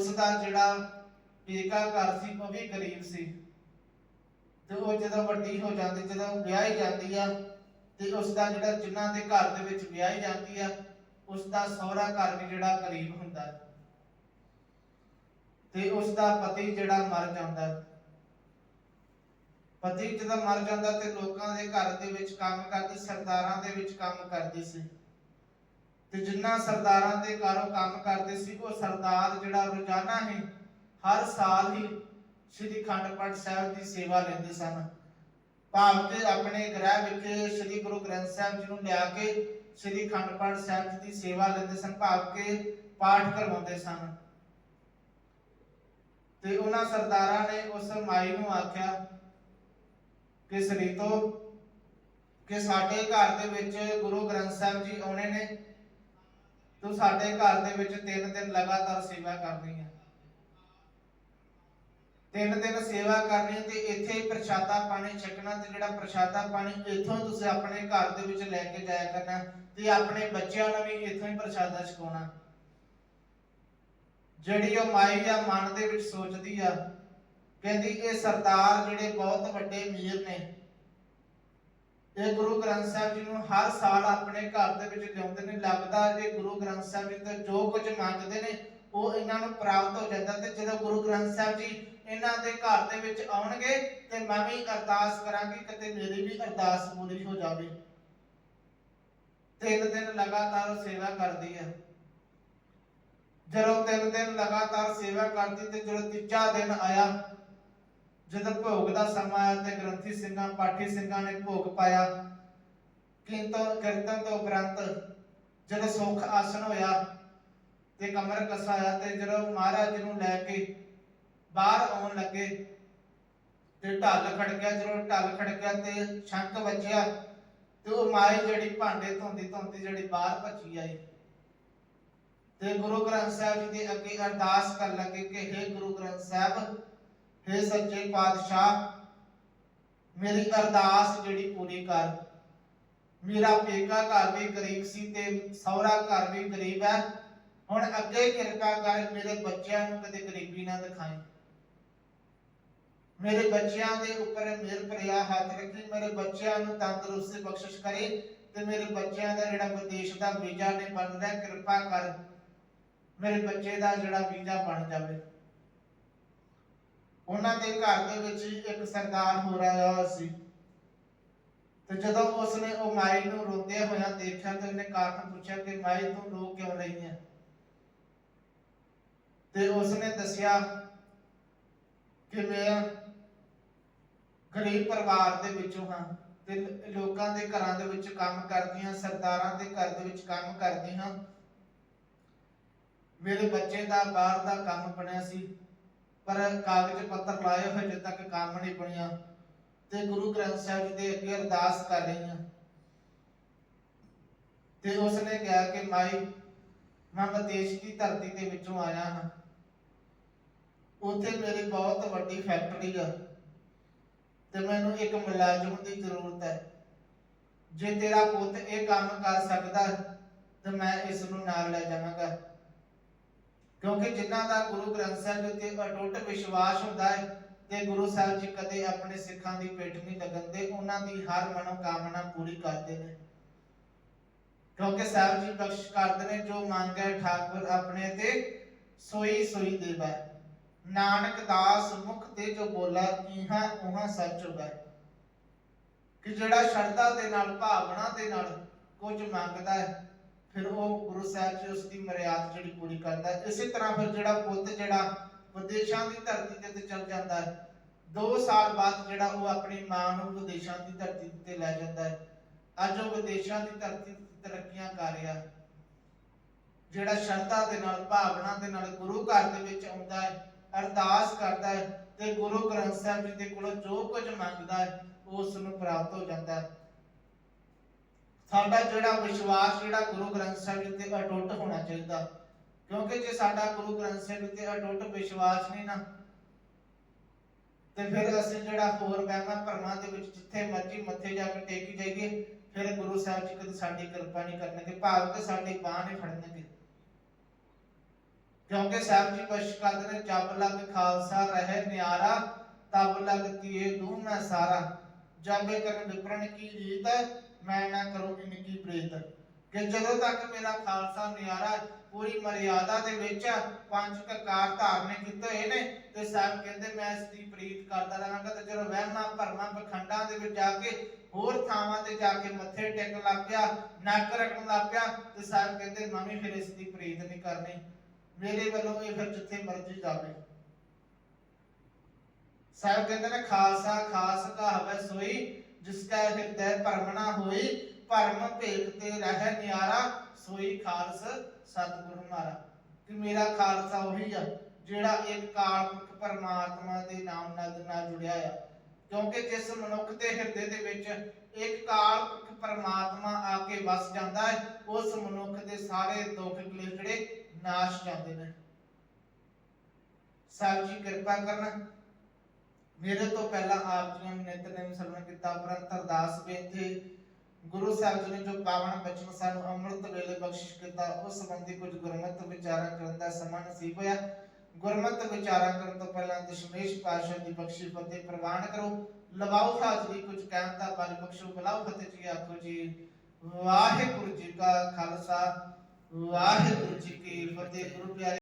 ਉਸ ਦਾ ਜਿਹੜਾ ਪੇਕਾ ਘਰ ਸੀ, ਉਹ ਵੀ ਗਰੀਬ ਸੀ। ਤੇ ਉਹ ਜਦੋਂ ਵੱਡੀ ਹੋ ਜਾਂਦੀ, ਜਦੋਂ ਵਿਆਹੀ ਜਾਂਦੀ ਆ, ਤੇ ਉਸ ਦਾ ਜਿਹੜਾ ਜਿਨ੍ਹਾਂ ਦੇ ਘਰ ਦੇ ਵਿੱਚ ਵਿਆਹੀ ਜਾਂਦੀ ਆ, ਉਸ ਦਾ ਸਹੁਰਾ ਘਰ ਵੀ ਜਿਹੜਾ ਗਰੀਬ ਹੁੰਦਾ। ਤੇ ਉਸ ਦਾ ਪਤੀ ਜਿਹੜਾ ਮਰ ਜਾਂਦਾ। ਪਤੀ ਜਦੋਂ ਮਰ ਜਾਂਦਾ ਤੇ ਲੋਕਾਂ ਦੇ ਘਰ ਦੇ ਵਿੱਚ ਕੰਮ ਕਰਦੀ, ਸਰਦਾਰਾਂ ਦੇ ਵਿੱਚ ਕੰਮ ਕਰਦੀ ਸੀ। ਤੇ ਜਿੰਨਾ ਸਰਦਾਰਾਂ ਦੇ ਘਰੋਂ ਕੰਮ ਕਰਦੇ ਸੀ, ਉਹ ਸਰਦਾਰ ਜਿਹੜਾ ਰੋਜ਼ਾਨਾ ਹੀ, ਹਰ ਸਾਲ ਹੀ ਸ੍ਰੀ ਖੰਡ ਸਾਹਿਬ ਦੀ ਸੇਵਾ ਲੈਂਦੇ ਸਨ। ਭਾਵ ਕਿ ਆਪਣੇ ਗ੍ਰਹਿ ਵਿੱਚ ਸ੍ਰੀ ਗੁਰੂ ਗ੍ਰੰਥ ਸਾਹਿਬ ਜੀ ਨੂੰ ਲਿਆ ਕੇ ਸ੍ਰੀ ਖੰਡ ਸਾਹਿਬ ਜੀ ਦੀ ਸੇਵਾ ਲੈਂਦੇ ਸਨ, ਭਾਵ ਕਿ ਪਾਠ ਕਰਵਾਉਂਦੇ ਸਨ। ਤੇ ਉਹਨਾਂ ਸਰਦਾਰਾਂ ਨੇ ਉਸ ਮਾਈ ਨੂੰ ਆਖਿਆ ਕਿ ਸਰੀਤੋ, ਕਿ ਸਾਡੇ ਘਰ ਦੇ ਵਿੱਚ ਗੁਰੂ ਗ੍ਰੰਥ ਸਾਹਿਬ ਜੀ ਆਉਣੇ ਨੇ। ਤੂੰ ਸਾਡੇ ਘਰ ਦੇ ਵਿੱਚ ਤਿੰਨ ਦਿਨ ਲਗਾਤਾਰ ਸੇਵਾ ਕਰਨੀ ਹੈ। ਤਿੰਨ ਦਿਨ ਸੇਵਾ ਕਰਨੀ ਤੇ ਇੱਥੇ ਹੀ ਪ੍ਰਸ਼ਾਦਾ ਪਾਣੀ ਛਕਣਾ ਤੇ ਜਿਹੜਾ ਪ੍ਰਸ਼ਾਦਾ ਪਾਣੀ ਇੱਥੋਂ ਤੁਸੀਂ ਆਪਣੇ ਘਰ ਦੇ ਵਿੱਚ ਲੈ ਕੇ ਜਾਇਆ ਕਰਨਾ ਤੇ ਆਪਣੇ ਬੱਚਿਆਂ ਨੂੰ ਵੀ ਇੱਥੋਂ ਹੀ ਪ੍ਰਸ਼ਾਦਾ ਛਕਾਉਣਾ ਜਿਹੜੀ ਉਹ ਮਾਈ ਆ ਮਨ ਦੇ ਵਿੱਚ ਸੋਚਦੀ ਆ, ਕਹਿੰਦੀ ਇਹ ਸਰਦਾਰ ਜਿਹੜੇ ਬਹੁਤ ਵੱਡੇ ਅਮੀਰ ਨੇ ਇਹ ਗੁਰੂ ਗ੍ਰੰਥ ਸਾਹਿਬ ਜੀ ਨੂੰ ਹਰ ਸਾਲ ਆਪਣੇ ਘਰ ਦੇ ਵਿੱਚ ਲਿਆਉਂਦੇ ਨੇ ਲੱਗਦਾ ਇਹ ਗੁਰੂ ਗ੍ਰੰਥ ਸਾਹਿਬ ਜੀ ਤੋਂ ਜੋ ਕੁਝ ਮੰਗਦੇ ਨੇ, ਉਹ ਇਹਨਾਂ ਨੂੰ ਪ੍ਰਾਪਤ ਹੋ ਜਾਂਦਾ ਤੇ ਜਦੋਂ ਗੁਰੂ ਗ੍ਰੰਥ ਸਾਹਿਬ ਜੀ ਇਹਨਾਂ ਦੇ ਘਰ ਦੇ ਵਿੱਚ ਆਉਣਗੇ ਤੇ ਮੈਂ ਵੀ ਅਰਦਾਸ ਕਰਾਂਗੀ ਕਿਤੇ ਮੇਰੀ ਵੀ ਅਰਦਾਸ ਪੂਰੀ ਹੋ ਜਾਵੇ। ਤਿੰਨ ਦਿਨ ਲਗਾਤਾਰ ਸੇਵਾ ਕਰਦੀ ਹੈ। ਜਦੋਂ ਤਿੰਨ ਦਿਨ ਲਗਾਤਾਰ ਸੇਵਾ ਕਰਦੀ ਤੇ ਜਦੋਂ ਤੀਜਾ ਦਿਨ ਆਇਆ ਜਦੋਂ ਭੋਗ ਦਾ ਸਮਾਂ ਆਇਆ ਤੇ ਗ੍ਰੰਥੀ ਸਿੰਘਾਂ, ਪਾਠੀ ਸਿੰਘਾਂ ਨੇ ਭੋਗ ਪਾਇਆ, ਕੀਰਤਨ ਕੀਰਤਨ ਤੋਂ ਉਪਰੰਤ ਜਦੋਂ ਸੁਖ ਆਸਨ ਹੋਇਆ ਤੇ ਕਮਰ ਕਸਾਇਆ ਤੇ ਜਦੋਂ ਮਹਾਰਾਜ ਨੂੰ ਲੈ ਕੇ ਬਾਹਰ ਆਉਣ ਲੱਗੇ ਤੇ ਢੱਲ ਖੜਕਿਆ, ਜਦੋਂ ਢੱਲ ਖੜਕਿਆ ਤੇ ਸ਼ੰਕ ਵੱਜਿਆ ਤੇ ਉਹ ਮਾਈ ਜਿਹੜੀ ਭਾਂਡੇ ਧੋਂਦੀ ਧੋਂਦੀ ਜਿਹੜੀ ਬਾਹਰ ਭੱਜੀ ਆਈ ਤੇ ਗੁਰੂ ਗ੍ਰੰਥ ਸਾਹਿਬ ਜੀ ਦੇ ਅੱਗੇ ਅਰਦਾਸ ਕਰਨ ਲੱਗੇ ਕਿ हे ਗੁਰੂ ਗ੍ਰੰਥ ਸਾਹਿਬ हे ਸੱਚੇ ਪਾਤਸ਼ਾਹ, ਮੇਰੀ ਅਰਦਾਸ ਜਿਹੜੀ ਪੂਰੀ ਕਰ। ਮੇਰਾ ਪੇਕਾ ਘਰ ਵੀ ਗਰੀਬ ਸੀ ਤੇ ਸਹੁਰਾ ਘਰ ਵੀ ਗਰੀਬ ਹੈ। ਹੁਣ ਅੱਗੇ ਕਿਰਪਾ ਕਰ ਮੇਰੇ ਬੱਚਿਆਂ ਨੂੰ ਕਦੇ ਗਰੀਬੀ ਨਾ ਦਿਖਾਈ। ਮੇਰੇ ਬੱਚਿਆਂ ਦੇ ਉੱਪਰ ਮਿਹਰ ਭਰਿਆ ਹੱਥ ਰੱਖੀ, ਮੇਰੇ ਬੱਚਿਆਂ ਨੂੰ ਤੰਦਰੁਸਤੀ ਬਖਸ਼ਿਸ਼ ਕਰੇ ਤੇ ਮੇਰੇ ਬੱਚਿਆਂ ਦਾ ਜਿਹੜਾ ਵਿਦੇਸ਼ ਦਾ ਵੀਜ਼ਾ ਨੇ ਬਣ ਕਿਰਪਾ ਕਰ ਮੇਰੇ ਬੱਚੇ ਦਾ ਜਿਹੜਾ ਵੀਜ਼ਾ ਬਣ ਜਾਵੇ। ਉਹਨਾਂ ਦੇ ਘਰ ਦੇ ਵਿੱਚ ਹੀ ਇੱਕ ਸਰਦਾਰ ਹੋ ਰਿਹਾ ਹੋਇਆ ਸੀ। ਤੇ ਜਦੋਂ ਉਸਨੇ ਉਹ ਮਾਈ ਨੂੰ ਰੋਂਦੇ ਹੋਇਆ ਦੇਖਿਆ ਤੇ ਉਹਨੇ ਕਾਰਨ ਪੁੱਛਿਆ ਕਿ ਮਾਈ, ਤੂੰ ਰੋ ਕਿਉਂ ਰਹੀ ਹੈ ਤੇ ਉਸਨੇ ਦੱਸਿਆ ਕਿ ਮੈਂ ਗਰੀਬ ਪਰਿਵਾਰ ਦੇ ਵਿੱਚੋਂ ਹਾਂ ਤੇ ਲੋਕਾਂ ਦੇ ਘਰਾਂ ਦੇ ਵਿੱਚ ਕੰਮ ਕਰਦੀ ਹਾਂ, ਸਰਦਾਰਾਂ ਦੇ ਘਰ ਦੇ ਵਿੱਚ ਕੰਮ ਕਰਦੀ ਹਾਂ। ਮੇਰੇ ਬੱਚੇ ਦਾ, ਬਾਹਰ ਦਾ ਕੰਮ ਬਣਿਆ ਸੀ। ਪਰ ਕਾਗਜ਼ ਪੱਤਰ ਲਾਏ ਹੋਏ ਜਦ ਤੱਕ ਕੰਮ ਨਹੀਂ ਬਣਿਆ ਤੇ ਗੁਰੂ ਗ੍ਰੰਥ ਸਾਹਿਬ ਜੀ ਦੇ ਅੱਗੇ ਅਰਦਾਸ ਕਰ ਰਹੀ ਹਾਂ। ਤੇ ਉਸਨੇ ਕਿਹਾ ਕਿ ਮਾਈ ਮੈਂ ਵਿਦੇਸ਼ ਦੀ ਧਰਤੀ ਦੇ ਵਿੱਚੋਂ ਆਇਆ ਹਾਂ। ਉੱਥੇ ਮੇਰੀ ਬਹੁਤ ਵੱਡੀ ਫੈਕਟਰੀ ਆ ਤੇ ਮੈਨੂੰ ਇੱਕ ਮੁਲਾਜ਼ਮ ਦੀ ਜ਼ਰੂਰਤ ਹੈ। ਜੇ ਤੇਰਾ ਪੁੱਤ ਇਹ ਕੰਮ ਕਰ ਸਕਦਾ ਹੈ, ਤੇ ਮੈਂ ਇਸ ਨੂੰ ਨਾਲ ਲੈ ਜਾਵਾਂਗਾ। ਕਿਉਂਕਿ ਜਿਨ੍ਹਾਂ ਦਾ ਗੁਰੂ ਗ੍ਰੰਥ ਸਾਹਿਬ ਜੀ ਅਟੁੱਟ ਵਿਸ਼ਵਾਸ ਹੁੰਦਾ ਹੈ ਤੇ ਗੁਰੂ ਸਾਹਿਬ ਜੀ ਕਦੇ ਆਪਣੇ ਸਿੱਖਾਂ ਦੀ ਪਿੱਠ ਨਹੀਂ ਲਗਾਉਂਦੇ ਉਹਨਾਂ ਦੀ ਹਰ ਮਨੋਕਾਮਨਾ ਪੂਰੀ ਕਰਦੇ ਨੇ। ਕਿਉਂਕਿ ਸਾਹਿਬ ਜੀ ਬਖਸ਼ ਕਰਦੇ ਨੇ, ਜੋ ਮੰਗੈ ਠਾਕੁਰ ਆਪਣੇ ਤੇ ਸੋਈ ਸੋਈ ਦੇਵੈ। ਨਾਨਕ ਦਾਸ ਮੁਖ ਤੇ ਜੋ ਬੋਲਾ, ਇਹਾਂ ਉਹਾਂ ਸੱਚ ਹੋਗਾ ਕਿ ਜਿਹੜਾ ਸ਼ਰਧਾ ਦੇ ਨਾਲ, ਭਾਵਨਾ ਦੇ ਨਾਲ ਕੁਝ ਮੰਗਦਾ ਹੈ ਫਿਰ ਉਹ ਗੁਰੂ ਸਾਹਿਬ ਜੀ ਉਸ ਦੀ ਮਰਿਆਦ ਜਿਹੜੀ ਪੂਰੀ ਕਰਦਾ ਇਸੇ ਤਰ੍ਹਾਂ ਫਿਰ ਜਿਹੜਾ ਪੁੱਤ, ਜਿਹੜਾ ਵਿਦੇਸ਼ਾਂ ਦੀ ਧਰਤੀ ਤੇ ਤੇ ਚਲ ਜਾਂਦਾ ਹੈ 2 ਸਾਲ ਬਾਅਦ ਜਿਹੜਾ ਉਹ ਆਪਣੀ ਮਾਂ ਨੂੰ ਵਿਦੇਸ਼ਾਂ ਦੀ ਧਰਤੀ ਤੇ ਲੈ ਜਾਂਦਾ ਹੈ। ਅੱਜ ਉਹ ਵਿਦੇਸ਼ਾਂ ਦੀ ਧਰਤੀ ਤੇ ਤਰੱਕੀਆਂ ਕਰ ਰਿਹਾ ਜਿਹੜਾ ਸ਼ਰਧਾ ਦੇ ਨਾਲ, ਭਾਵਨਾ ਦੇ ਨਾਲ ਗੁਰੂ ਘਰ ਦੇ ਵਿੱਚ ਆਉਂਦਾ ਹੈ, ਅਰਦਾਸ ਕਰਦਾ ਹੈ ਤੇ ਗੁਰੂ ਗ੍ਰੰਥ ਸਾਹਿਬ ਜੀ ਦੇ ਕੋਲੋਂ ਜੋ ਕੁਝ ਮੰਗਦਾ ਹੈ ਉਸ ਨੂੰ ਪ੍ਰਾਪਤ ਹੋ ਜਾਂਦਾ ਹੈ। ਸਾਡਾ ਜਿਹੜਾ ਵਿਸ਼ਵਾਸ, ਜਿਹੜਾ ਗੁਰੂ ਗ੍ਰੰਥ ਸਾਹਿਬ ਜੀ ਅਟੁੱਟ ਹੋਣਾ ਚਾਹੀਦਾ। ਕਿਉਂਕਿ ਜੇ ਸਾਡਾ ਗੁਰੂ ਗ੍ਰੰਥ ਸਾਹਿਬ ਜੀ ਅਟੁੱਟ ਵਿਸ਼ਵਾਸ ਨਹੀਂ ਨਾ, ਤੇ ਫਿਰ ਅਸੀਂ ਜਿਹੜਾ ਹੋਰ ਵਹਿਮਾਂ ਭਰਮਾਂ ਦੇ ਵਿੱਚ ਜਿੱਥੇ ਮਰਜ਼ੀ ਮੱਥੇ ਜਾ ਕੇ ਟੇਕੀ ਜਾਈਏ, ਫਿਰ ਗੁਰੂ ਸਾਹਿਬ ਜੀ ਕਦੇ ਸਾਡੀ ਕਿਰਪਾ ਨਹੀਂ ਕਰਨਗੇ, ਭਾਵ ਕਿ ਸਾਡੀ ਬਾਹ ਨਹੀਂ ਫੜਨਗੇ। ਕਿਉਂਕਿ ਸਾਹਿਬ ਜੀ ਬਖਸ਼ ਕਰਦੇ ਨੇ ਜਬ ਲਗ ਖਾਲਸਾ ਰਹੇ ਨਿਆਰਾ ਤਬ ਲਗ ਤੀਏ ਦੂ ਮੈਂ ਸਾਰਾ। ਜਬ ਕਰਨ ਵਿਪਰਨ ਕੀ ਰੀਤ ਮੈਂ ਨਾ ਕਰੂੰ ਇਨਕੀ ਪ੍ਰੀਤ। ਕਿ ਜਦੋਂ ਤੱਕ ਮੇਰਾ ਖਾਲਸਾ ਨਿਆਰਾ ਪੂਰੀ ਮਰਿਆਦਾ ਦੇ ਵਿੱਚ ਪੰਜ ਕਕਾਰ ਧਾਰਨੇ ਕੀਤੇ ਹੋਏ ਨੇ, ਤੇ ਸਾਹਿਬ ਕਹਿੰਦੇ ਮੈਂ ਇਸ ਦੀ ਪ੍ਰੀਤ ਕਰਦਾ ਰਹਾਂਗਾ, ਤੇ ਜਦੋਂ ਵਹਿਮਾਂ ਭਰਮਾਂ ਪਖੰਡਾਂ ਦੇ ਵਿੱਚ ਜਾ ਕੇ ਹੋਰ ਥਾਵਾਂ ਤੇ ਜਾ ਕੇ ਮੱਥੇ ਟੇਕਣ ਲੱਗ ਪਿਆ, ਨੱਕ ਰੱਖਣ ਲੱਗ ਪਿਆ, ਤੇ ਸਾਹਿਬ ਕਹਿੰਦੇ ਮੈਂ ਵੀ ਫਿਰ ਇਸ ਦੀ ਪ੍ਰੀਤ ਨਹੀਂ ਕਰਨੀ। ਮੇਰੇ ਵੱਲੋਂ ਇਹ ਫਿਰ ਜਿੱਥੇ ਮਰਜ਼ੀ ਜਾਵੇ। ਸਾਹਿਬ ਕਹਿੰਦੇ ਨੇ, ਖਾਲਸਾ ਖਾਸ ਕਹਾਵੇ ਸੋਈ, ਜਿਸ ਕਾ ਹਿਰਦੈ ਭਰਮ ਨਾ ਹੋਈ, ਭਰਮ ਭੇਖ ਤੇ ਰਹਿ ਨਿਆਰਾ, ਸੋਈ ਖਾਲਸ ਸਤਿਗੁਰ ਮਾਰਾ ਕਿ ਮੇਰਾ ਖਾਲਸਾ ਉਹੀ ਆ, ਜਿਹੜਾ ਇੱਕ ਕਾਲਪੁਰਖ ਪਰਮਾਤਮਾ ਦੇ ਨਾਮ ਨਾਲ ਨਾਲ ਜੁੜਿਆ ਆ। ਕਿਉਂਕਿ ਜਿਸ ਮਨੁੱਖ ਦੇ ਹਿਰਦੇ ਦੇ ਵਿੱਚ ਇੱਕ ਕਾਲਪੁਰਖ ਪਰਮਾਤਮਾ ਆ ਕੇ ਵਸ ਜਾਂਦਾ ਹੈ, ਉਸ ਮਨੁੱਖ ਦੇ ਸਾਰੇ ਦੁੱਖ ਕਲੇਸ਼ ਜਿਹੜੇ ਨਾਸ਼ ਜਾਂਦੇ ਨੇ। ਸਾਹਿਬ ਜੀ, ਕਿਰਪਾ ਕਰਨ। ਮੇਰੇ ਤੋਂ ਪਹਿਲਾਂ ਆਪ ਜੀ ਨੇ ਨਿਤਨੇਮ ਸਰਵਣ ਕੀਤਾ ਉਪਰੰਤ ਅਰਦਾਸ ਬੇਨਤੀ ਗੁਰੂ ਸਾਹਿਬ ਜੀ ਨੇ ਜੋ ਪਾਵਨ ਬਚਨ ਸਾਨੂੰ ਅੰਮ੍ਰਿਤ ਵੇਲੇ ਬਖਸ਼ਿਸ਼ ਕੀਤਾ, ਉਸ ਸੰਬੰਧੀ ਕੁਝ ਗੁਰਮਤਿ ਵਿਚਾਰਾਂ ਕਰਨ ਦਾ ਸਮਾਂ ਨਸੀਬ ਹੋਇਆ। ਗੁਰਮਤਿ ਵਿਚਾਰਾਂ ਕਰਨ ਤੋਂ ਪਹਿਲਾਂ ਦਸ਼ਮੇਸ਼ ਪਾਤਸ਼ਾਹ ਦੀ ਬਖਸ਼ੀ ਫਤਿਹ ਪ੍ਰਵਾਨ ਕਰੋ। ਲਵਾਓ ਹਾਜ਼ਰੀ, ਕੁਝ ਕਹਿਣ ਦਾ ਬਲ ਬਖਸ਼ੋ, ਬੁਲਾਓ ਫਤਿਹ ਜੀ, ਆਖੋ ਜੀ, ਵਾਹਿਗੁਰੂ ਜੀ ਕਾ ਖਾਲਸਾ, ਵਾਹਿਗੁਰੂ ਜੀ ਕੀ ਫਤਿਹ। ਗੁਰੂ ਪਿਆਰੇ